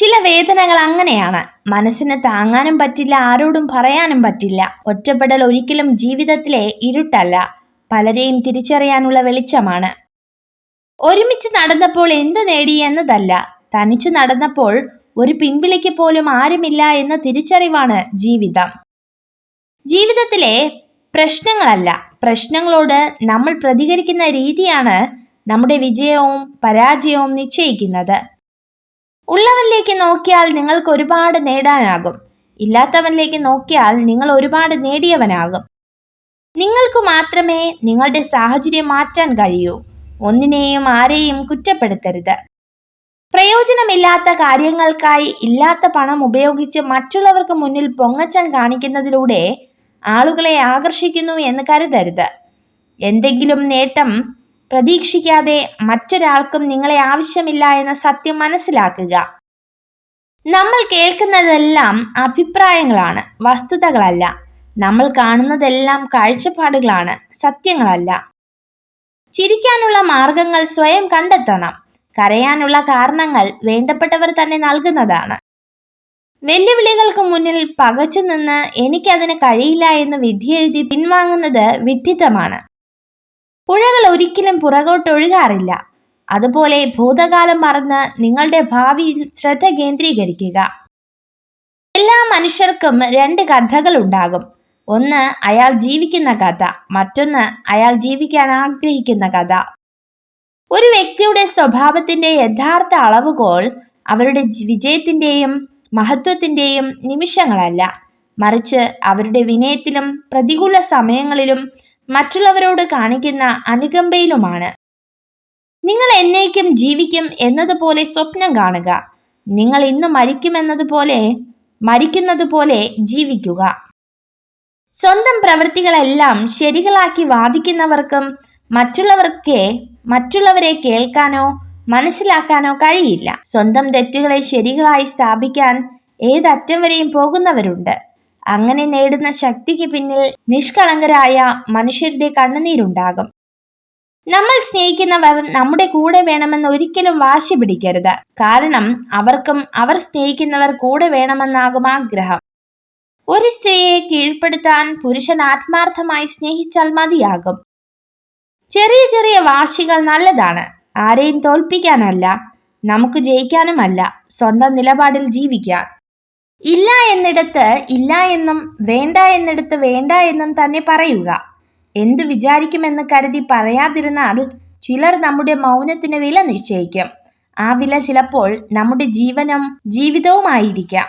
ചില വേദനകൾ അങ്ങനെയാണ്. മനസ്സിന് താങ്ങാനും പറ്റില്ല ആരോടും പറയാനും പറ്റില്ല. ഒറ്റപ്പെടൽ ഒരിക്കലും ജീവിതത്തിലെ ഇരുട്ടല്ല. പലരെയും തിരിച്ചറിയാനുള്ള വെളിച്ചമാണ്. ഒരുമിച്ച് നടന്നപ്പോൾ എന്ത് നേടി എന്നതല്ല. തനിച്ചു നടന്നപ്പോൾ ഒരു പിൻവിളിക്ക് പോലും ആരുമില്ല എന്ന തിരിച്ചറിവാണ് ജീവിതം. ജീവിതത്തിലെ പ്രശ്നങ്ങളല്ല. പ്രശ്നങ്ങളോട് നമ്മൾ പ്രതികരിക്കുന്ന രീതിയാണ് നമ്മുടെ വിജയവും പരാജയവും നിശ്ചയിക്കുന്നത്. ഉള്ളവനിലേക്ക് നോക്കിയാൽ നിങ്ങൾക്ക് ഒരുപാട് നേടാനാകും. ഇല്ലാത്തവനിലേക്ക് നോക്കിയാൽ നിങ്ങൾ ഒരുപാട് നേടിയവനാകും. നിങ്ങൾക്ക് മാത്രമേ നിങ്ങളുടെ സാഹചര്യം മാറ്റാൻ കഴിയൂ. ഒന്നിനെയും ആരെയും കുറ്റപ്പെടുത്തരുത്. പ്രയോജനമില്ലാത്ത കാര്യങ്ങൾക്കായി ഇല്ലാത്ത പണം ഉപയോഗിച്ച് മറ്റുള്ളവർക്ക് മുന്നിൽ പൊങ്ങച്ചം കാണിക്കുന്നതിലൂടെ ആളുകളെ ആകർഷിക്കുന്നു എന്ന് കരുതരുത്. എന്തെങ്കിലും നേട്ടം പ്രതീക്ഷിക്കാതെ മറ്റൊരാൾക്കും നിങ്ങളെ ആവശ്യമില്ല എന്ന സത്യം മനസ്സിലാക്കുക. നമ്മൾ കേൾക്കുന്നതെല്ലാം അഭിപ്രായങ്ങളാണ് വസ്തുതകളല്ല. നമ്മൾ കാണുന്നതെല്ലാം കാഴ്ചപ്പാടുകളാണ് സത്യങ്ങളല്ല. ചിരിക്കാനുള്ള മാർഗങ്ങൾ സ്വയം കണ്ടെത്തണം. കരയാനുള്ള കാരണങ്ങൾ വേണ്ടപ്പെട്ടവർ തന്നെ നൽകുന്നതാണ്. വെല്ലുവിളികൾക്ക് മുന്നിൽ പകച്ചു നിന്ന് എനിക്കതിന് കഴിയില്ല എന്ന് വിധിയെഴുതി പിൻവാങ്ങുന്നത് വിഡ്ഢിത്തമാണ്. പുഴകൾ ഒരിക്കലും പുറകോട്ടൊഴുകാറില്ല അതുപോലെ ഭൂതകാലം മറന്ന് നിങ്ങളുടെ ഭാവിയിൽ ശ്രദ്ധ കേന്ദ്രീകരിക്കുക. എല്ലാ മനുഷ്യർക്കും രണ്ട് കഥകൾ ഉണ്ടാകും. ഒന്ന് അയാൾ ജീവിക്കുന്ന കഥ മറ്റൊന്ന് അയാൾ ജീവിക്കാൻ ആഗ്രഹിക്കുന്ന കഥ. ഒരു വ്യക്തിയുടെ സ്വഭാവത്തിന്റെ യഥാർത്ഥ അളവുകോൽ അവരുടെ വിജയത്തിന്റെയും മഹത്വത്തിന്റെയും നിമിഷങ്ങളല്ല. മറിച്ച് അവരുടെ വിനയത്തിലും പ്രതികൂല സമയങ്ങളിലും മറ്റുള്ളവരോട് കാണിക്കുന്ന അനുകമ്പയിലുമാണ്. നിങ്ങൾ എന്നേക്കും ജീവിക്കും എന്നതുപോലെ സ്വപ്നം കാണുക. നിങ്ങൾ ഇന്ന് മരിക്കുമെന്നതുപോലെ മരിക്കുന്നതുപോലെ ജീവിക്കുക. സ്വന്തം പ്രവൃത്തികളെല്ലാം ശരികളാക്കി വാദിക്കുന്നവർക്കും മറ്റുള്ളവർക്ക് മറ്റുള്ളവരെ കേൾക്കാനോ മനസ്സിലാക്കാനോ കഴിയില്ല. സ്വന്തം തെറ്റുകളെ ശരികളായി സ്ഥാപിക്കാൻ ഏതറ്റം വരെയും പോകുന്നവരുണ്ട്. അങ്ങനെ നേടുന്ന ശക്തിക്ക് പിന്നിൽ നിഷ്കളങ്കരായ മനുഷ്യരുടെ കണ്ണുനീരുണ്ടാകും. നമ്മൾ സ്നേഹിക്കുന്നവർ നമ്മുടെ കൂടെ വേണമെന്ന് ഒരിക്കലും വാശി പിടിക്കരുത്. കാരണം അവർക്കും അവർ സ്നേഹിക്കുന്നവർ കൂടെ വേണമെന്നാകും ആഗ്രഹം. ഒരു സ്ത്രീയെ കീഴ്പ്പെടുത്താൻ പുരുഷൻ ആത്മാർത്ഥമായി സ്നേഹിച്ചാൽ മതിയാകും. ചെറിയ ചെറിയ വാശികൾ നല്ലതാണ്. ആരെയും തോൽപ്പിക്കാനല്ല നമുക്ക് ജയിക്കാനുമല്ല സ്വന്തം നിലപാടിൽ ജീവിക്കാൻ. ഇല്ല എന്നിടത്ത് ഇല്ല എന്നും വേണ്ട എന്നിടത്ത് വേണ്ട എന്നും തന്നെ പറയുക. എന്ത് വിചാരിക്കുമെന്ന് കരുതി പറയാതിരുന്നാൽ ചിലർ നമ്മുടെ മൗനത്തിന് വില നിശ്ചയിക്കും. ആ വില ചിലപ്പോൾ നമ്മുടെ ജീവനും ജീവിതവുമായിരിക്കാം.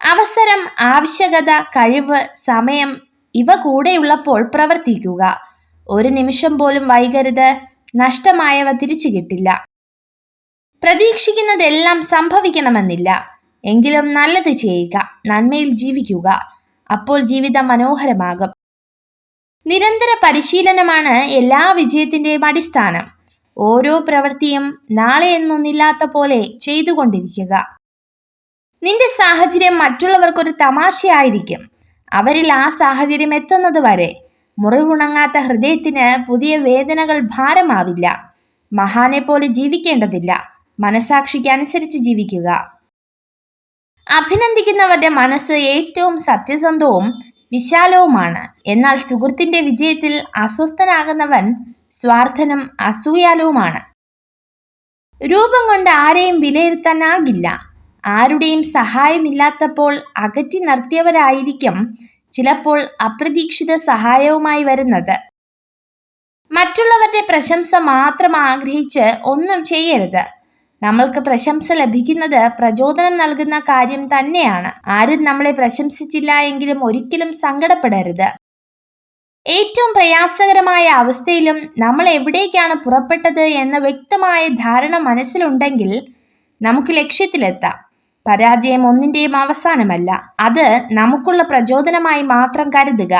അവസരം ആവശ്യകത കഴിവ് സമയം ഇവ കൂടെയുള്ളപ്പോൾ പ്രവർത്തിക്കുക. ഒരു നിമിഷം പോലും വൈകരുത്. നഷ്ടമായവ തിരിച്ചു കിട്ടില്ല. പ്രതീക്ഷിക്കുന്നതെല്ലാം സംഭവിക്കണമെന്നില്ല. എങ്കിലും നല്ലത് ചെയ്യുക നന്മയിൽ ജീവിക്കുക അപ്പോൾ ജീവിതം മനോഹരമാകും. നിരന്തര പരിശീലനമാണ് എല്ലാ വിജയത്തിന്റെയും അടിസ്ഥാനം. ഓരോ പ്രവൃത്തിയും നാളെ എന്നൊന്നില്ലാത്ത പോലെ ചെയ്തുകൊണ്ടിരിക്കുക. നിന്റെ സാഹചര്യം മറ്റുള്ളവർക്കൊരു തമാശയായിരിക്കും. അവരിൽ ആ സാഹചര്യം എത്തുന്നത് വരെ മുറിവുണങ്ങാത്ത ഹൃദയത്തിന് പുതിയ വേദനകൾ ഭാരമാവില്ല. മഹാനെ പോലെ ജീവിക്കേണ്ടതില്ല. മനസാക്ഷിക്ക് അനുസരിച്ച് ജീവിക്കുക. അഭിനന്ദിക്കുന്നവരുടെ മനസ്സ് ഏറ്റവും സത്യസന്ധവും വിശാലവുമാണ്. എന്നാൽ സുഹൃത്തിന്റെ വിജയത്തിൽ അസ്വസ്ഥനാകുന്നവൻ സ്വാർത്ഥനും അസൂയാലുവുമാണ്. രൂപം കൊണ്ട് ആരെയും വിലയിരുത്താനാകില്ല. ആരുടെയും സഹായമില്ലാത്തപ്പോൾ അകറ്റി നിർത്തിയവരായിരിക്കും ചിലപ്പോൾ അപ്രതീക്ഷിത സഹായവുമായി വരുന്നത്. മറ്റുള്ളവരുടെ പ്രശംസ മാത്രം ആഗ്രഹിച്ച് ഒന്നും ചെയ്യരുത്. നമ്മൾക്ക് പ്രശംസ ലഭിക്കുന്നത് പ്രചോദനം നൽകുന്ന കാര്യം തന്നെയാണ്. ആരും നമ്മളെ പ്രശംസിച്ചില്ല എങ്കിലും ഒരിക്കലും സങ്കടപ്പെടരുത്. ഏറ്റവും പ്രയാസകരമായ അവസ്ഥയിലും നമ്മൾ എവിടേക്കാണ് പുറപ്പെട്ടത് എന്ന വ്യക്തമായ ധാരണ മനസ്സിലുണ്ടെങ്കിൽ നമുക്ക് ലക്ഷ്യത്തിലെത്താം. പരാജയം ഒന്നിന്റെയും അവസാനമല്ല. അത് നമുക്കുള്ള പ്രചോദനമായി മാത്രം കരുതുക.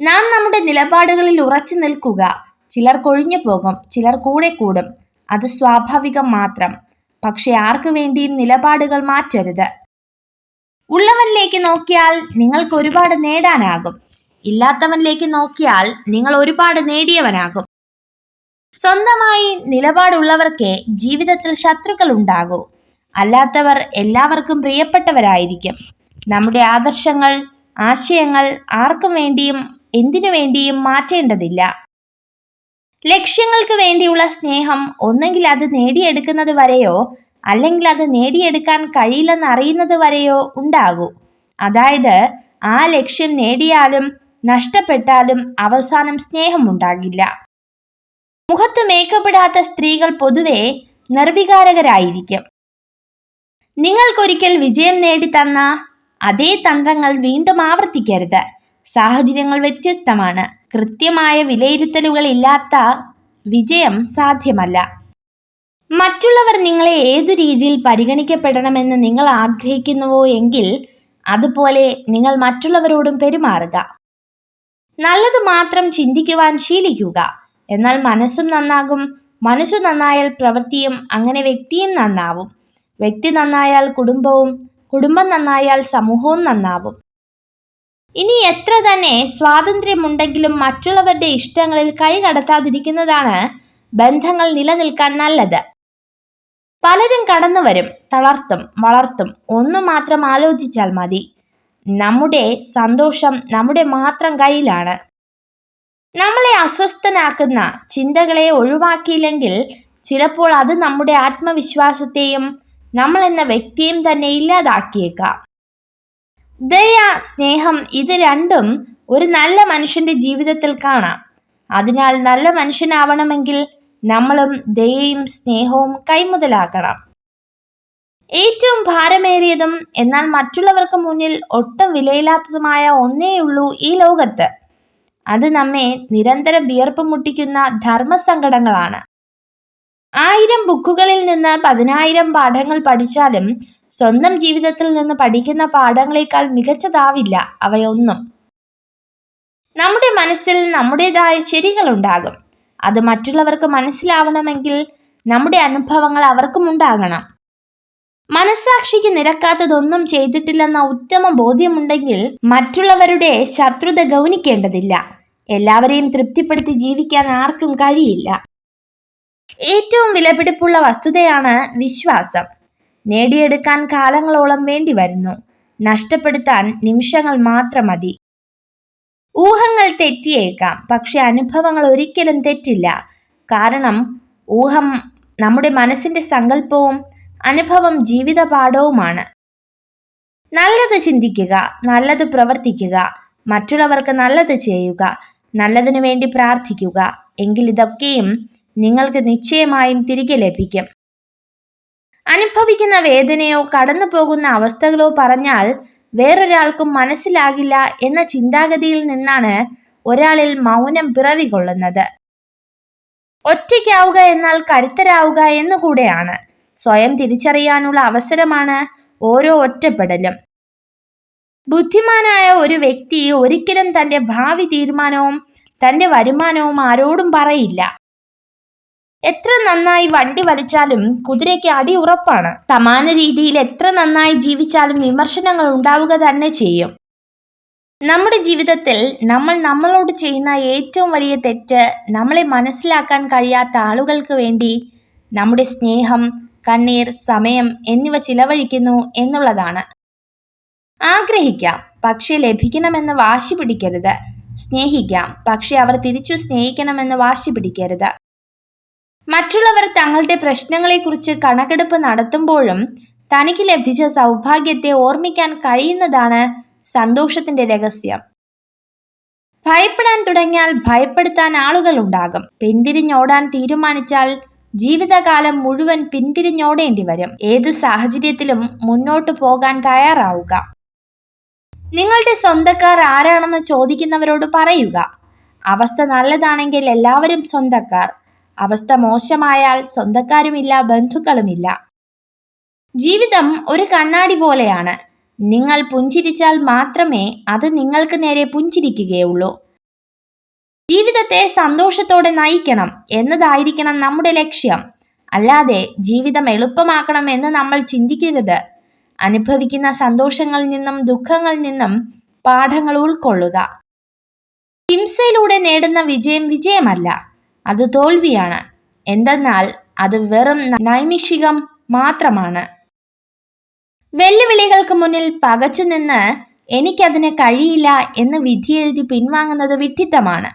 നാം നമ്മുടെ നിലപാടുകളിൽ ഉറച്ചു നിൽക്കുക. ചിലർ കൊഴിഞ്ഞു പോകും ചിലർ കൂടെ കൂടും. അത് സ്വാഭാവികം മാത്രം. പക്ഷെ ആർക്കു വേണ്ടിയും നിലപാടുകൾ മാറ്റരുത്. ഉള്ളവനിലേക്ക് നോക്കിയാൽ നിങ്ങൾക്ക് ഒരുപാട് നേടാനാകും. ഇല്ലാത്തവനിലേക്ക് നോക്കിയാൽ നിങ്ങൾ ഒരുപാട് നേടിയവനാകും. സ്വന്തമായി നിലപാടുള്ളവർക്കേ ജീവിതത്തിൽ ശത്രുക്കൾ ഉണ്ടാകൂ. അല്ലാത്തവർ എല്ലാവർക്കും പ്രിയപ്പെട്ടവരായിരിക്കും. നമ്മുടെ ആദർശങ്ങൾ ആശയങ്ങൾ ആർക്കും വേണ്ടിയും എന്തിനു വേണ്ടിയും മാറ്റേണ്ടതില്ല. ലക്ഷ്യങ്ങൾക്ക് വേണ്ടിയുള്ള സ്നേഹം ഒന്നെങ്കിൽ അത് നേടിയെടുക്കുന്നത് വരെയോ അല്ലെങ്കിൽ അത് നേടിയെടുക്കാൻ കഴിയില്ലെന്ന് അറിയുന്നത് വരെയോ ഉണ്ടാകൂ. അതായത് ആ ലക്ഷ്യം നേടിയാലും നഷ്ടപ്പെട്ടാലും അവസാനം സ്നേഹം സ്നേഹമുണ്ടാകില്ല മുഖത്ത് മേക്കപ്പെടാത്ത സ്ത്രീകൾ പൊതുവെ നിർവികാരകരായിരിക്കും. നിങ്ങൾക്കൊരിക്കൽ വിജയം നേടിത്തന്ന അതേ തന്ത്രങ്ങൾ വീണ്ടും ആവർത്തിക്കരുത്. സാഹചര്യങ്ങൾ വ്യത്യസ്തമാണ്. കൃത്യമായ വിലയിരുത്തലുകൾ ഇല്ലാത്ത വിജയം സാധ്യമല്ല. മറ്റുള്ളവർ നിങ്ങളെ ഏതു രീതിയിൽ പരിഗണിക്കപ്പെടണമെന്ന് നിങ്ങൾ ആഗ്രഹിക്കുന്നുവോ എങ്കിൽ അതുപോലെ നിങ്ങൾ മറ്റുള്ളവരോടും പെരുമാറുക. നല്ലത് മാത്രം ചിന്തിക്കുവാൻ ശീലിക്കുക. എന്നാൽ മനസ്സും നന്നാകും. മനസ്സു നന്നായാൽ പ്രവൃത്തിയും അങ്ങനെ വ്യക്തിയും നന്നാവും. വ്യക്തി നന്നായാൽ കുടുംബവും കുടുംബം നന്നായാൽ സമൂഹവും നന്നാവും. ഇനി എത്ര തന്നെ സ്വാതന്ത്ര്യമുണ്ടെങ്കിലും മറ്റുള്ളവരുടെ ഇഷ്ടങ്ങളിൽ കൈ കടത്താതിരിക്കുന്നതാണ് ബന്ധങ്ങൾ നിലനിൽക്കാൻ നല്ലത്. പലരും കടന്നു വരും തളർത്തും വളർത്തും. ഒന്നു മാത്രം ആലോചിച്ചാൽ മതി. നമ്മുടെ സന്തോഷം നമ്മുടെ മാത്രം കയ്യിലാണ്. നമ്മളെ അസ്വസ്ഥനാക്കുന്ന ചിന്തകളെ ഒഴിവാക്കിയില്ലെങ്കിൽ ചിലപ്പോൾ അത് നമ്മുടെ ആത്മവിശ്വാസത്തെയും നമ്മൾ എന്ന വ്യക്തിയും തന്നെ ഇല്ലാതാക്കിയേക്കാം. ദയ സ്നേഹം ഇത് രണ്ടും ഒരു നല്ല മനുഷ്യന്റെ ജീവിതത്തിൽ കാണാം. അതിനാൽ നല്ല മനുഷ്യനാവണമെങ്കിൽ നമ്മളും ദയയും സ്നേഹവും കൈമുതലാക്കണം ഏറ്റവും ഭാരമേറിയതും എന്നാൽ മറ്റുള്ളവർക്ക് മുന്നിൽ ഒട്ടും വിലയില്ലാത്തതുമായ ഒന്നേയുള്ളൂ ഈ ലോകത്ത്. അത് നമ്മെ നിരന്തരം വിയർപ്പ് മുട്ടിക്കുന്ന ധർമ്മസങ്കടങ്ങളാണ്. ആയിരം ബുക്കുകളിൽ നിന്ന് പതിനായിരം പാഠങ്ങൾ പഠിച്ചാലും സ്വന്തം ജീവിതത്തിൽ നിന്ന് പഠിക്കുന്ന പാഠങ്ങളെക്കാൾ മികച്ചതാവില്ല അവയൊന്നും. നമ്മുടെ മനസ്സിൽ നമ്മുടേതായ ശരികളുണ്ടാകും. അത് മറ്റുള്ളവർക്ക് മനസ്സിലാവണമെങ്കിൽ നമ്മുടെ അനുഭവങ്ങൾ അവർക്കും ഉണ്ടാകണം. മനസാക്ഷിക്ക് നിരക്കാത്തതൊന്നും ചെയ്തിട്ടില്ലെന്ന ഉത്തമ ബോധ്യമുണ്ടെങ്കിൽ മറ്റുള്ളവരുടെ ശത്രുത ഗൗനിക്കേണ്ടതില്ല. എല്ലാവരെയും തൃപ്തിപ്പെടുത്തി ജീവിക്കാൻ ആർക്കും കഴിയില്ല. ഏറ്റവും വിലപിടിപ്പുള്ള വസ്തുതയാണ് വിശ്വാസം. നേടിയെടുക്കാൻ കാലങ്ങളോളം വേണ്ടി വരുന്നു. നഷ്ടപ്പെടുത്താൻ നിമിഷങ്ങൾ മാത്രം മതി. ഊഹങ്ങൾ തെറ്റിയേക്കാം പക്ഷെ അനുഭവങ്ങൾ ഒരിക്കലും തെറ്റില്ല. കാരണം ഊഹം നമ്മുടെ മനസ്സിന്റെ സങ്കല്പവും അനുഭവം ജീവിത പാഠവുമാണ് നല്ലത് ചിന്തിക്കുക നല്ലത് പ്രവർത്തിക്കുക മറ്റുള്ളവർക്ക് നല്ലത് ചെയ്യുക നല്ലതിനു വേണ്ടി പ്രാർത്ഥിക്കുക. എങ്കിൽ ഇതൊക്കെയും നിങ്ങൾക്ക് നിശ്ചയമായും തിരികെ ലഭിക്കും. അനുഭവിക്കുന്ന വേദനയോ കടന്നു പോകുന്ന അവസ്ഥകളോ പറഞ്ഞാൽ വേറൊരാൾക്കും മനസ്സിലാകില്ല എന്ന ചിന്താഗതിയിൽ നിന്നാണ് ഒരാളിൽ മൗനം പിറവികൊള്ളുന്നത്. ഒറ്റയ്ക്കാവുക എന്നാൽ കരുത്തരാവുക എന്നുകൂടെയാണ്. സ്വയം തിരിച്ചറിയാനുള്ള അവസരമാണ് ഓരോ ഒറ്റപ്പെടലും. ബുദ്ധിമാനായ ഒരു വ്യക്തി ഒരിക്കലും തന്റെ ഭാവി തീരുമാനവും തന്റെ വരുമാനവും ആരോടും പറയില്ല. എത്ര നന്നായി വണ്ടി വലിച്ചാലും കുതിരയ്ക്ക് അടി ഉറപ്പാണ്. സമാന രീതിയിൽ എത്ര നന്നായി ജീവിച്ചാലും വിമർശനങ്ങൾ ഉണ്ടാവുക തന്നെ ചെയ്യും. നമ്മുടെ ജീവിതത്തിൽ നമ്മൾ നമ്മളോട് ചെയ്യുന്ന ഏറ്റവും വലിയ തെറ്റ് നമ്മളെ മനസ്സിലാക്കാൻ കഴിയാത്ത ആളുകൾക്ക് വേണ്ടി നമ്മുടെ സ്നേഹം കണ്ണീർ സമയം എന്നിവ ചിലവഴിക്കുന്നു എന്നുള്ളതാണ്. ആഗ്രഹിക്കാം പക്ഷെ ലഭിക്കണമെന്ന് വാശി പിടിക്കരുത്. സ്നേഹിക്കാം പക്ഷെ അവർ തിരിച്ചു സ്നേഹിക്കണമെന്ന് വാശി പിടിക്കരുത്. മറ്റുള്ളവർ തങ്ങളുടെ പ്രശ്നങ്ങളെക്കുറിച്ച് കണക്കെടുപ്പ് നടത്തുമ്പോഴും തനിക്ക് ലഭിച്ച സൗഭാഗ്യത്തെ ഓർമ്മിക്കാൻ കഴിയുന്നതാണ് സന്തോഷത്തിന്റെ രഹസ്യം. ഭയപ്പെടാൻ തുടങ്ങിയാൽ ഭയപ്പെടുത്താൻ ആളുകൾ ഉണ്ടാകും പിന്തിരിഞ്ഞോടാൻ തീരുമാനിച്ചാൽ ജീവിതകാലം മുഴുവൻ പിന്തിരിഞ്ഞോടേണ്ടി വരും. ഏത് സാഹചര്യത്തിലും മുന്നോട്ട് പോകാൻ തയ്യാറാവുക. നിങ്ങളുടെ സ്വന്തക്കാർ ആരാണെന്ന് ചോദിക്കുന്നവരോട് പറയുക. അവസ്ഥ നല്ലതാണെങ്കിൽ എല്ലാവരും സ്വന്തക്കാർ. അവസ്ഥ മോശമായാൽ സ്വന്തക്കാരുമില്ല ബന്ധുക്കളുമില്ല. ജീവിതം ഒരു കണ്ണാടി പോലെയാണ്. നിങ്ങൾ പുഞ്ചിരിച്ചാൽ മാത്രമേ അത് നിങ്ങൾക്ക് നേരെ പുഞ്ചിരിക്കുകയുള്ളൂ. ജീവിതത്തെ സന്തോഷത്തോടെ നയിക്കണം എന്നതായിരിക്കണം നമ്മുടെ ലക്ഷ്യം. അല്ലാതെ ജീവിതം എളുപ്പമാക്കണം എന്ന് നമ്മൾ ചിന്തിക്കരുത്. അനുഭവിക്കുന്ന സന്തോഷങ്ങളിൽ നിന്നും ദുഃഖങ്ങളിൽ നിന്നും പാഠങ്ങൾ ഉൾക്കൊള്ളുക. ഹിംസയിലൂടെ നേടുന്ന വിജയം വിജയമല്ല. അത് തോൽവിയാണ്. എന്തെന്നാൽ അത് വെറും നൈമിഷികം മാത്രമാണ്. വെല്ലുവിളികൾക്ക് മുന്നിൽ പകച്ചു നിന്ന് എനിക്കതിന് കഴിയില്ല എന്ന് വിധിയെഴുതി പിൻവാങ്ങുന്നത് വിഡ്ഢിത്തമാണ്.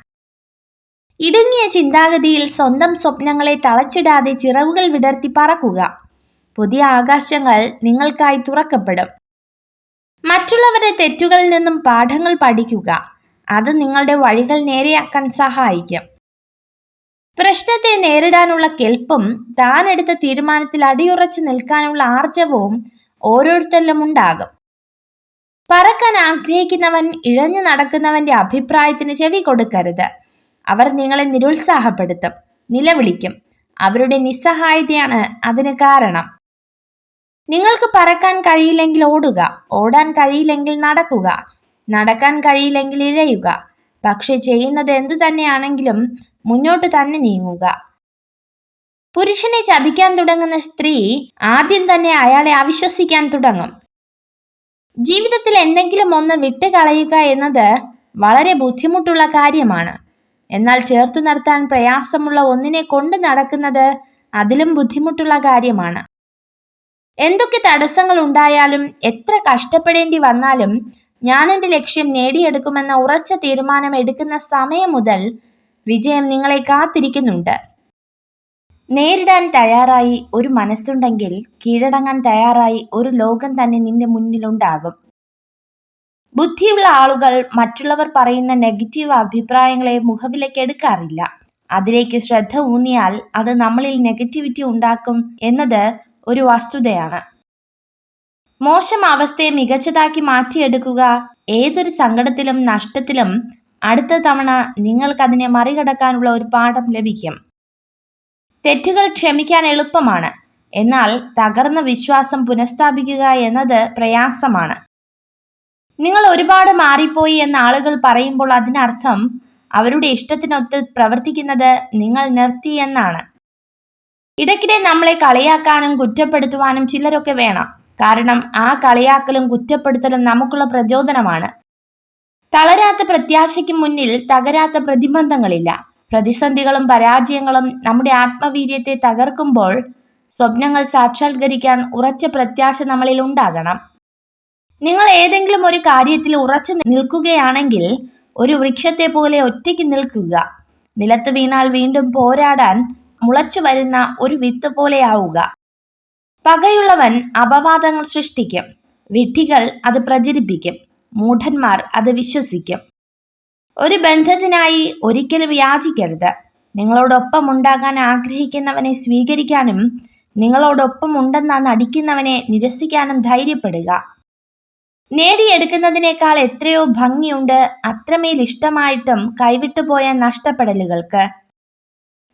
ഇടുങ്ങിയ ചിന്താഗതിയിൽ സ്വന്തം സ്വപ്നങ്ങളെ തളച്ചിടാതെ ചിറവുകൾ വിടർത്തി പറക്കുക. പുതിയ ആകാശങ്ങൾ നിങ്ങൾക്കായി തുറക്കപ്പെടും. മറ്റുള്ളവരുടെ തെറ്റുകളിൽ നിന്നും പാഠങ്ങൾ പഠിക്കുക. അത് നിങ്ങളുടെ വഴികൾ നേരെയാക്കാൻ സഹായിക്കും. പ്രശ്നത്തെ നേരിടാനുള്ള കെൽപ്പും താൻ എടുത്ത തീരുമാനത്തിൽ അടിയുറച്ചു നിൽക്കാനുള്ള ആർജവവും ഓരോരുത്തരിലും ഉണ്ടാകും. പറക്കാൻ ആഗ്രഹിക്കുന്നവൻ ഇഴഞ്ഞു നടക്കുന്നവന്റെ അഭിപ്രായത്തിന് ചെവി കൊടുക്കരുത്. അവർ നിങ്ങളെ നിരുത്സാഹപ്പെടുത്തും നിലവിളിക്കും. അവരുടെ നിസ്സഹായതയാണ് അതിന് കാരണം. നിങ്ങൾക്ക് പറക്കാൻ കഴിയില്ലെങ്കിൽ ഓടുക ഓടാൻ കഴിയില്ലെങ്കിൽ നടക്കുക നടക്കാൻ കഴിയില്ലെങ്കിൽ ഇഴയുക. പക്ഷെ ചെയ്യുന്നത് എന്തു തന്നെയാണെങ്കിലും മുന്നോട്ട് തന്നെ നീങ്ങുക. പുരുഷനെ ചതിക്കാൻ തുടങ്ങുന്ന സ്ത്രീ ആദ്യം തന്നെ അയാളെ അവിശ്വസിക്കാൻ തുടങ്ങും. ജീവിതത്തിൽ എന്തെങ്കിലും ഒന്ന് വിട്ടുകളയുക എന്നത് വളരെ ബുദ്ധിമുട്ടുള്ള കാര്യമാണ്. എന്നാൽ ചേർത്തു നിർത്താൻ പ്രയാസമുള്ള ഒന്നിനെ കൊണ്ട് നടക്കുന്നത് അതിലും ബുദ്ധിമുട്ടുള്ള കാര്യമാണ്. എന്തൊക്കെ തടസ്സങ്ങൾ ഉണ്ടായാലും എത്ര കഷ്ടപ്പെടേണ്ടി വന്നാലും ഞാൻ എന്റെ ലക്ഷ്യം നേടിയെടുക്കുമെന്ന ഉറച്ച തീരുമാനം എടുക്കുന്ന സമയം മുതൽ വിജയം നിങ്ങളെ കാത്തിരിക്കുന്നുണ്ട്. നേരിടാൻ തയ്യാറായി ഒരു മനസ്സുണ്ടെങ്കിൽ കീഴടങ്ങാൻ തയ്യാറായി ഒരു ലോകം തന്നെ നിന്റെ മുന്നിലുണ്ടാകും. ബുദ്ധിയുള്ള ആളുകൾ മറ്റുള്ളവർ പറയുന്ന നെഗറ്റീവ് അഭിപ്രായങ്ങളെ മുഖവിലേക്ക് എടുക്കാറില്ല. അതിലേക്ക് ശ്രദ്ധ ഊന്നിയാൽ അത് നമ്മളിൽ നെഗറ്റിവിറ്റി ഉണ്ടാക്കും എന്നത് ഒരു വസ്തുതയാണ്. മോശം അവസ്ഥയെ മികച്ചതാക്കി മാറ്റിയെടുക്കുക ഏതൊരു സങ്കടത്തിലും നഷ്ടത്തിലും അടുത്ത തവണ നിങ്ങൾക്കതിനെ മറികടക്കാനുള്ള ഒരു പാഠം ലഭിക്കും. തെറ്റുകൾ ക്ഷമിക്കാൻ എളുപ്പമാണ്. എന്നാൽ തകർന്ന വിശ്വാസം പുനഃസ്ഥാപിക്കുക എന്നത് പ്രയാസമാണ്. നിങ്ങൾ ഒരുപാട് മാറിപ്പോയി എന്ന് ആളുകൾ പറയുമ്പോൾ അതിനർത്ഥം അവരുടെ ഇഷ്ടത്തിനൊത്ത് പ്രവർത്തിക്കുന്നത് നിങ്ങൾ നിർത്തി എന്നാണ്. ഇടയ്ക്കിടെ നമ്മളെ കളിയാക്കാനും കുറ്റപ്പെടുത്തുവാനും ചിലരൊക്കെ വേണം. കാരണം ആ കളിയാക്കലും കുറ്റപ്പെടുത്തലും നമുക്കുള്ള പ്രചോദനമാണ്. തളരാത്ത പ്രത്യാശയ്ക്ക് മുന്നിൽ തകരാത്ത പ്രതിബന്ധങ്ങളില്ല. പ്രതിസന്ധികളും പരാജയങ്ങളും നമ്മുടെ ആത്മവീര്യത്തെ തകർക്കുമ്പോൾ സ്വപ്നങ്ങൾ സാക്ഷാത്കരിക്കാൻ ഉറച്ച പ്രത്യാശ നമ്മളിൽ ഉണ്ടാകണം. നിങ്ങൾ ഏതെങ്കിലും ഒരു കാര്യത്തിൽ ഉറച്ചു നിൽക്കുകയാണെങ്കിൽ ഒരു വൃക്ഷത്തെ പോലെ ഒറ്റയ്ക്ക് നിൽക്കുക. നിലത്ത് വീണാൽ വീണ്ടും പോരാടാൻ മുളച്ചു വരുന്ന ഒരു വിത്ത് പോലെയാവുക പകയുള്ളവൻ അപവാദങ്ങൾ സൃഷ്ടിക്കും. വിഡ്ഢികൾ അത് പ്രചരിപ്പിക്കും. മൂഢന്മാർ അത് വിശ്വസിക്കും. ഒരു ബന്ധത്തിനായി ഒരിക്കലും യാചിക്കരുത്. നിങ്ങളോടൊപ്പം ഉണ്ടാകാൻ ആഗ്രഹിക്കുന്നവനെ സ്വീകരിക്കാനും നിങ്ങളോടൊപ്പം ഉണ്ടെന്ന നടിക്കുന്നവനെ നിരസിക്കാനും ധൈര്യപ്പെടുക. നേടിയെടുക്കുന്നതിനേക്കാൾ എത്രയോ ഭംഗിയുണ്ട് അത്രമേൽ ഇഷ്ടമായിട്ടും കൈവിട്ടുപോയ നഷ്ടപ്പെടലുകൾക്ക്.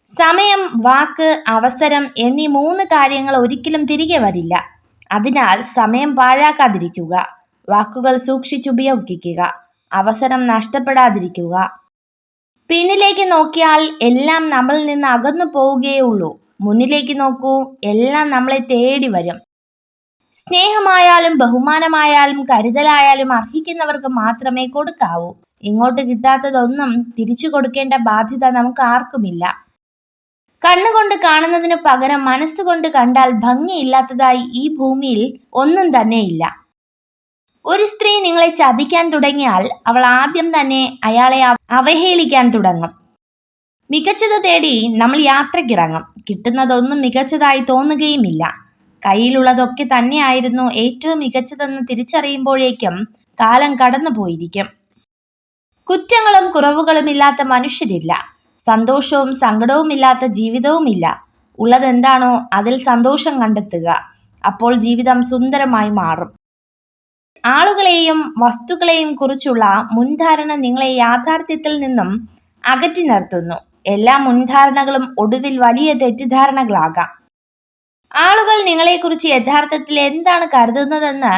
സമയം വാക്ക് അവസരം എന്നീ മൂന്ന് കാര്യങ്ങൾ ഒരിക്കലും തിരികെ വരില്ല. അതിനാൽ സമയം പാഴാക്കാതിരിക്കുക. വാക്കുകൾ സൂക്ഷിച്ചുപയോഗിക്കുക അവസരം നഷ്ടപ്പെടാതിരിക്കുക. പിന്നിലേക്ക് നോക്കിയാൽ എല്ലാം നമ്മളിൽ നിന്ന് അകന്നു പോവുകയേ ഉള്ളൂ. മുന്നിലേക്ക് നോക്കൂ എല്ലാം നമ്മളെ തേടി വരും. സ്നേഹമായാലും ബഹുമാനമായാലും കരുതലായാലും അർഹിക്കുന്നവർക്ക് മാത്രമേ കൊടുക്കാവൂ. ഇങ്ങോട്ട് കിട്ടാത്തതൊന്നും തിരിച്ചു കൊടുക്കേണ്ട ബാധ്യത നമുക്ക് ആർക്കുമില്ല. കണ്ണുകൊണ്ട് കാണുന്നതിന് പകരം മനസ്സുകൊണ്ട് കണ്ടാൽ ഭംഗിയില്ലാത്തതായി ഈ ഭൂമിയിൽ ഒന്നും തന്നെയില്ല. ഒരു സ്ത്രീ നിങ്ങളെ ചതിക്കാൻ തുടങ്ങിയാൽ അവൾ ആദ്യം തന്നെ അയാളെ അവഹേളിക്കാൻ തുടങ്ങും. മികച്ചത് തേടി നമ്മൾ യാത്രക്കിറങ്ങും. കിട്ടുന്നതൊന്നും മികച്ചതായി തോന്നുകയുമില്ല. കയ്യിലുള്ളതൊക്കെ തന്നെയായിരുന്നു ഏറ്റവും മികച്ചതെന്ന് തിരിച്ചറിയുമ്പോഴേക്കും കാലം കടന്നു പോയിരിക്കും കുറ്റങ്ങളും കുറവുകളും ഇല്ലാത്ത മനുഷ്യരില്ല. സന്തോഷവും സങ്കടവും ഇല്ലാത്ത ജീവിതവുമില്ല. ഉള്ളതെന്താണോ അതിൽ സന്തോഷം കണ്ടെത്തുക. അപ്പോൾ ജീവിതം സുന്ദരമായി മാറും. ആളുകളെയും വസ്തുക്കളെയും കുറിച്ചുള്ള മുൻധാരണ നിങ്ങളെ യാഥാർത്ഥ്യത്തിൽ നിന്നും അകറ്റി നിർത്തുന്നു. എല്ലാ മുൻധാരണകളും ഒടുവിൽ വലിയ തെറ്റിദ്ധാരണകളാകാം. ആളുകൾ നിങ്ങളെക്കുറിച്ച് യഥാർത്ഥത്തിൽ എന്താണ് കരുതുന്നതെന്ന്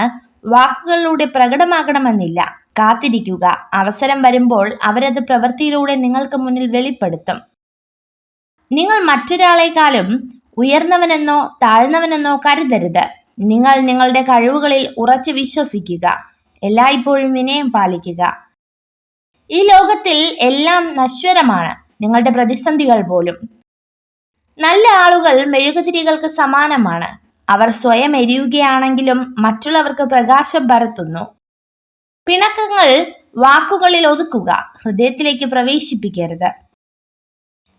വാക്കുകളിലൂടെ പ്രകടമാകണമെന്നില്ല. കാത്തിരിക്കുക. അവസരം വരുമ്പോൾ അവരത് പ്രവൃത്തിയിലൂടെ നിങ്ങൾക്ക് മുന്നിൽ വെളിപ്പെടുത്തും. നിങ്ങൾ മറ്റൊരാളെക്കാളും ഉയർന്നവനെന്നോ താഴ്ന്നവനെന്നോ കരുതരുത്. നിങ്ങൾ നിങ്ങളുടെ കഴിവുകളിൽ ഉറച്ചു വിശ്വസിക്കുക. എല്ലായ്പ്പോഴും വിനയം പാലിക്കുക. ഈ ലോകത്തിൽ എല്ലാം നശ്വരമാണ്. നിങ്ങളുടെ പ്രതിസന്ധികൾ പോലും. നല്ല ആളുകൾ മെഴുകുതിരികൾക്ക് സമാനമാണ്. അവർ സ്വയം എരിയുകയാണെങ്കിലും മറ്റുള്ളവർക്ക് പ്രകാശം പരത്തുന്നു. പിണക്കങ്ങൾ വാക്കുകളിൽ ഒതുക്കുക. ഹൃദയത്തിലേക്ക് പ്രവേശിപ്പിക്കരുത്.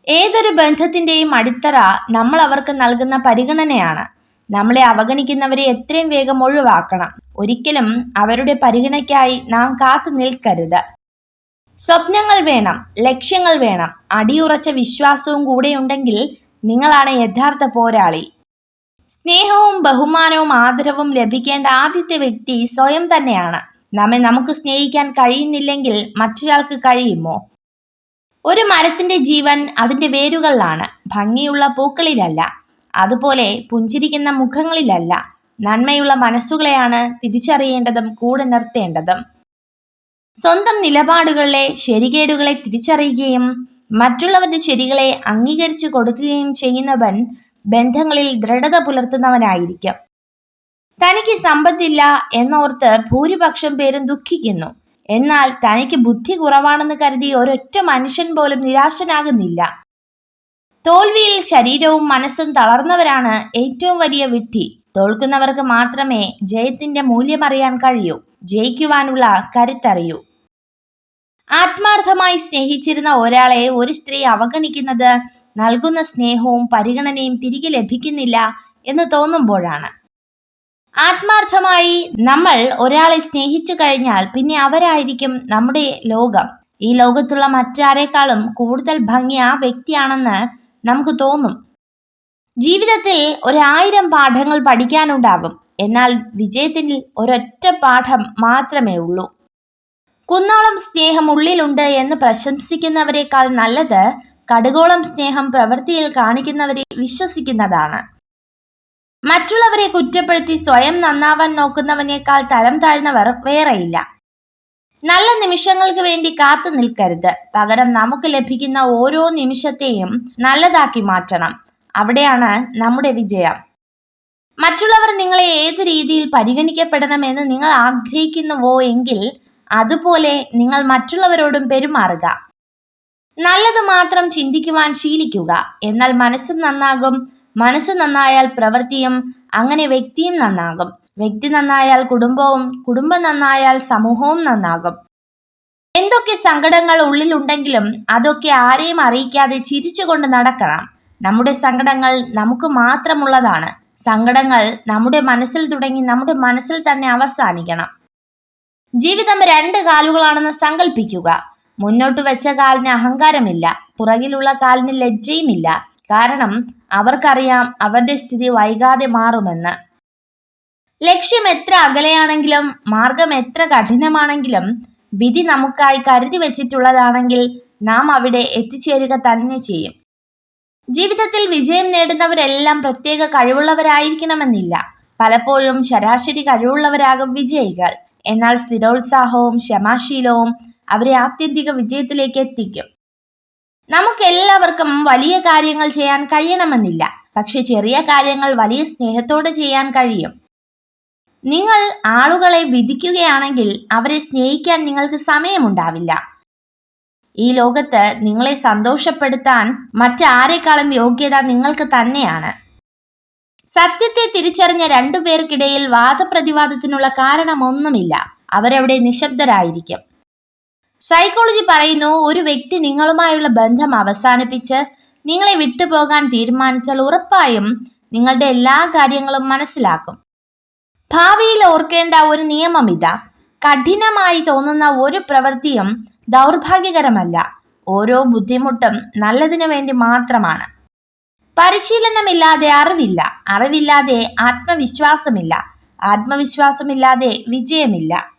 ഏതൊരു ബന്ധത്തിന്റെയും അടിത്തറ നമ്മൾ അവർക്ക് നൽകുന്ന പരിഗണനയാണ്. നമ്മളെ അവഗണിക്കുന്നവരെ എത്രയും വേഗം ഒഴിവാക്കണം. ഒരിക്കലും അവരുടെ പരിഗണയ്ക്കായി നാം കാത്തു നിൽക്കരുത്. സ്വപ്നങ്ങൾ വേണം ലക്ഷ്യങ്ങൾ വേണം അടിയുറച്ച വിശ്വാസവും കൂടെയുണ്ടെങ്കിൽ നിങ്ങളാണ് യഥാർത്ഥ പോരാളി. സ്നേഹവും ബഹുമാനവും ആദരവും ലഭിക്കേണ്ട ആദ്യത്തെ വ്യക്തി സ്വയം തന്നെയാണ്. നമ്മെ നമുക്ക് സ്നേഹിക്കാൻ കഴിയുന്നില്ലെങ്കിൽ മറ്റൊരാൾക്ക് കഴിയുമോ? ഒരു മരത്തിന്റെ ജീവൻ അതിന്റെ വേരുകളിലാണ് ഭംഗിയുള്ള പൂക്കളിലല്ല. അതുപോലെ പുഞ്ചിരിക്കുന്ന മുഖങ്ങളിലല്ല. നന്മയുള്ള മനസ്സുകളെയാണ് തിരിച്ചറിയേണ്ടതും കൂടെ നിർത്തേണ്ടതും. സ്വന്തം നിലപാടുകളിലെ ശരികേടുകളെ തിരിച്ചറിയുകയും മറ്റുള്ളവരുടെ ശരികളെ അംഗീകരിച്ചു കൊടുക്കുകയും ചെയ്യുന്നവൻ ബന്ധങ്ങളിൽ ദൃഢത പുലർത്തുന്നവനായിരിക്കും. തനിക്ക് സമ്പത്തില്ല എന്നോർത്ത് ഭൂരിപക്ഷം പേരും ദുഃഖിക്കുന്നു. എന്നാൽ തനിക്ക് ബുദ്ധി കുറവാണെന്ന് കരുതി ഒരൊറ്റ മനുഷ്യൻ പോലും നിരാശനാകുന്നില്ല. തോൽവിയിൽ ശരീരവും മനസ്സും തളർന്നവരാണ് ഏറ്റവും വലിയ വിഡ്ഢി. തോൽക്കുന്നവർക്ക് മാത്രമേ ജയത്തിന്റെ മൂല്യമറിയാൻ കഴിയൂ. ജയിക്കുവാനുള്ള കരുത്തറിയൂ. ആത്മാർത്ഥമായി സ്നേഹിച്ചിരുന്ന ഒരാളെ ഒരു സ്ത്രീ അവഗണിക്കുന്നത് നൽകുന്ന സ്നേഹവും പരിഗണനയും തിരികെ ലഭിക്കുന്നില്ല എന്ന് തോന്നുമ്പോഴാണ്. ആത്മാർത്ഥമായി നമ്മൾ ഒരാളെ സ്നേഹിച്ചു കഴിഞ്ഞാൽ പിന്നെ അവരായിരിക്കും നമ്മുടെ ലോകം. ഈ ലോകത്തുള്ള മറ്റാരേക്കാളും കൂടുതൽ ഭംഗി ആ വ്യക്തിയാണെന്ന് നമുക്ക് തോന്നും. ജീവിതത്തിൽ ഒരായിരം പാഠങ്ങൾ പഠിക്കാനുണ്ടാവും. എന്നാൽ വിജയത്തിൽ ഒരൊറ്റ പാഠം മാത്രമേ ഉള്ളൂ. കുന്നോളം സ്നേഹം ഉള്ളിലുണ്ട് എന്ന് പ്രശംസിക്കുന്നവരെക്കാൾ നല്ലത് കടുകോളം സ്നേഹം പ്രവൃത്തിയിൽ കാണിക്കുന്നവരെ വിശ്വസിക്കുന്നതാണ്. മറ്റുള്ളവരെ കുറ്റപ്പെടുത്തി സ്വയം നന്നാവാൻ നോക്കുന്നവനേക്കാൾ തരം താഴ്ന്നവർ വേറെയില്ല. നല്ല നിമിഷങ്ങൾക്ക് വേണ്ടി കാത്തു നിൽക്കരുത്. പകരം നമുക്ക് ലഭിക്കുന്ന ഓരോ നിമിഷത്തെയും നല്ലതാക്കി മാറ്റണം. അവിടെയാണ് നമ്മുടെ വിജയം. മറ്റുള്ളവർ നിങ്ങളെ ഏത് രീതിയിൽ പരിഗണിക്കപ്പെടണമെന്ന് നിങ്ങൾ ആഗ്രഹിക്കുന്നുവോ എങ്കിൽ അതുപോലെ നിങ്ങൾ മറ്റുള്ളവരോടും പെരുമാറുക. നല്ലത് മാത്രം ചിന്തിക്കുവാൻ ശീലിക്കുക. എന്നാൽ മനസ്സും നന്നാകും. മനസ്സ് നന്നായാൽ പ്രവൃത്തിയും അങ്ങനെ വ്യക്തിയും നന്നാകും. വ്യക്തി നന്നായാൽ കുടുംബവും കുടുംബം നന്നായാൽ സമൂഹവും നന്നാകും. എന്തൊക്കെ സങ്കടങ്ങൾ ഉള്ളിലുണ്ടെങ്കിലും അതൊക്കെ ആരെയും അറിയിക്കാതെ ചിരിച്ചുകൊണ്ട് നടക്കണം. നമ്മുടെ സങ്കടങ്ങൾ നമുക്ക് മാത്രമുള്ളതാണ്. സങ്കടങ്ങൾ നമ്മുടെ മനസ്സിൽ തുടങ്ങി നമ്മുടെ മനസ്സിൽ തന്നെ അവസാനിക്കണം. ജീവിതം രണ്ട് കാലുകളാണെന്ന് സങ്കല്പിക്കുക മുന്നോട്ട് വെച്ച കാലിന് അഹങ്കാരമില്ല. പുറകിലുള്ള കാലിന് ലജ്ജയുമില്ല. കാരണം അവർക്കറിയാം അവരുടെ സ്ഥിതി വൈകാതെ മാറുമെന്ന്. ലക്ഷ്യം എത്ര അകലെയാണെങ്കിലും മാർഗം എത്ര കഠിനമാണെങ്കിലും വിധി നമുക്കായി കരുതി വെച്ചിട്ടുള്ളതാണെങ്കിൽ നാം അവിടെ എത്തിച്ചേരുക തന്നെ ചെയ്യും. ജീവിതത്തിൽ വിജയം നേടുന്നവരെല്ലാം പ്രത്യേക കഴിവുള്ളവരായിരിക്കണമെന്നില്ല. പലപ്പോഴും ശരാശരി കഴിവുള്ളവരാകും വിജയികൾ. എന്നാൽ സ്ഥിരോത്സാഹവും ക്ഷമാശീലവും അവരെ ആത്യന്തിക വിജയത്തിലേക്ക് എത്തിക്കും. നമുക്കെല്ലാവർക്കും വലിയ കാര്യങ്ങൾ ചെയ്യാൻ കഴിയണമെന്നില്ല. പക്ഷെ ചെറിയ കാര്യങ്ങൾ വലിയ സ്നേഹത്തോടെ ചെയ്യാൻ കഴിയും. നിങ്ങൾ ആളുകളെ വിധിക്കുകയാണെങ്കിൽ അവരെ സ്നേഹിക്കാൻ നിങ്ങൾക്ക് സമയമുണ്ടാവില്ല. ഈ ലോകത്ത് നിങ്ങളെ സന്തോഷപ്പെടുത്താൻ മറ്റാരെക്കാളും യോഗ്യത നിങ്ങൾക്ക് തന്നെയാണ്. സത്യത്തെ തിരിച്ചറിഞ്ഞ രണ്ടുപേർക്കിടയിൽ വാദപ്രതിവാദത്തിനുള്ള കാരണമൊന്നുമില്ല. അവരവിടെ നിശബ്ദരായിരിക്കും. സൈക്കോളജി പറയുന്നു ഒരു വ്യക്തി നിങ്ങളുമായുള്ള ബന്ധം അവസാനിപ്പിച്ച് നിങ്ങളെ വിട്ടുപോകാൻ തീരുമാനിച്ചാൽ ഉറപ്പായും നിങ്ങളുടെ എല്ലാ കാര്യങ്ങളും മനസ്സിലാക്കും. ഭാവിയിൽ ഓർക്കേണ്ട ഒരു നിയമം ഇതാ കഠിനമായി തോന്നുന്ന ഒരു പ്രവൃത്തിയും ദൗർഭാഗ്യകരമല്ല. ഓരോ ബുദ്ധിമുട്ടും നല്ലതിനു വേണ്ടി മാത്രമാണ്. പരിശീലനമില്ലാതെ അറിവില്ല. അറിവില്ലാതെ ആത്മവിശ്വാസമില്ല. ആത്മവിശ്വാസമില്ലാതെ വിജയമില്ല.